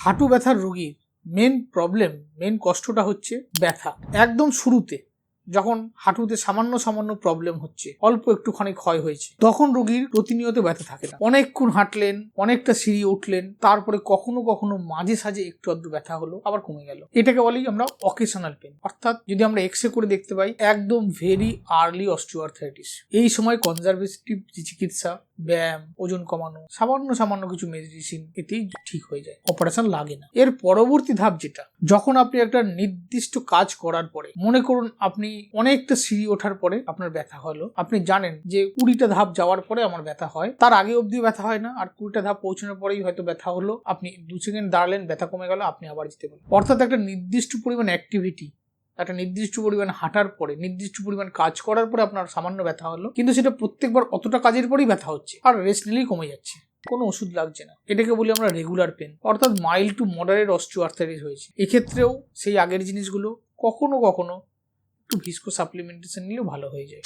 হাঁটু ব্যথার রোগীর মেন প্রবলেম মেন কষ্টটা হচ্ছে ব্যথা। একদম শুরুতে যখন হাঁটুতে সামান্য সামান্য প্রবলেম হচ্ছে, অল্প একটুখানি ক্ষয় হয়েছে, তখন রোগীর প্রতিনিয়ত ব্যথা থাকে না। অনেকক্ষণ হাঁটলেন, অনেকটা সিঁড়ি উঠলেন, তারপরে কখনো কখনো মাঝে সাঝে একটু আধটু ব্যথা হলো, আবার কমে গেল। এটাকে বলি আমরা অকেশনাল পেন অর্থাৎ যদি আমরা এক্স করে দেখতে পাই, একদম ভেরি আর্লি অস্টিওআর্থাইটিস এই সময় কনজারভেটিভ চিকিৎসা ব্যায়াম, ওজন কমানো, সামান্য সামান্য কিছু মেডিসিন এতেই ঠিক হয়ে যায় অপারেশন লাগে না। এর পরবর্তী ধাপ যেটা, যখন আপনি একটা নির্দিষ্ট কাজ করার পরে, মনে করুন আপনি অনেকটা সিঁড়ি ওঠার পরে আপনার ব্যথা হলো, আপনি জানেন যে কুড়িটা ধাপ যাওয়ার পরে আমার ব্যথা হয়, তার আগে অবধি ব্যথা হয় না, আর কুড়িটা ধাপ পৌঁছানোর পরেই হয়তো ব্যথা হলো, আপনি দু সেকেন্ড দাঁড়ালেন, ব্যথা কমে গেল, আপনি আবার যেতে পারেন অর্থাৎ একটা নির্দিষ্ট পরিমাণ অ্যাক্টিভিটি একটা নির্দিষ্ট পরিমাণ হাঁটার পরে, নির্দিষ্ট পরিমাণ কাজ করার পরে আপনার সামান্য ব্যথা হলো। কিন্তু সেটা প্রত্যেকবার অতটা কাজের পরেই ব্যথা হচ্ছে আর রেস্ট নিলেই কমে যাচ্ছে। কোনো ওষুধ লাগছে না। এটাকে বলি আমরা রেগুলার পেন অর্থাৎ মাইল্ড টু মডারেট অস্টিওআর্থাইটিস হয়েছে। এক্ষেত্রেও সেই আগের জিনিসগুলো কখনো কখনো একটু ভিস্কো সাপ্লিমেন্টেশন নিলেও ভালো হয়ে যায়।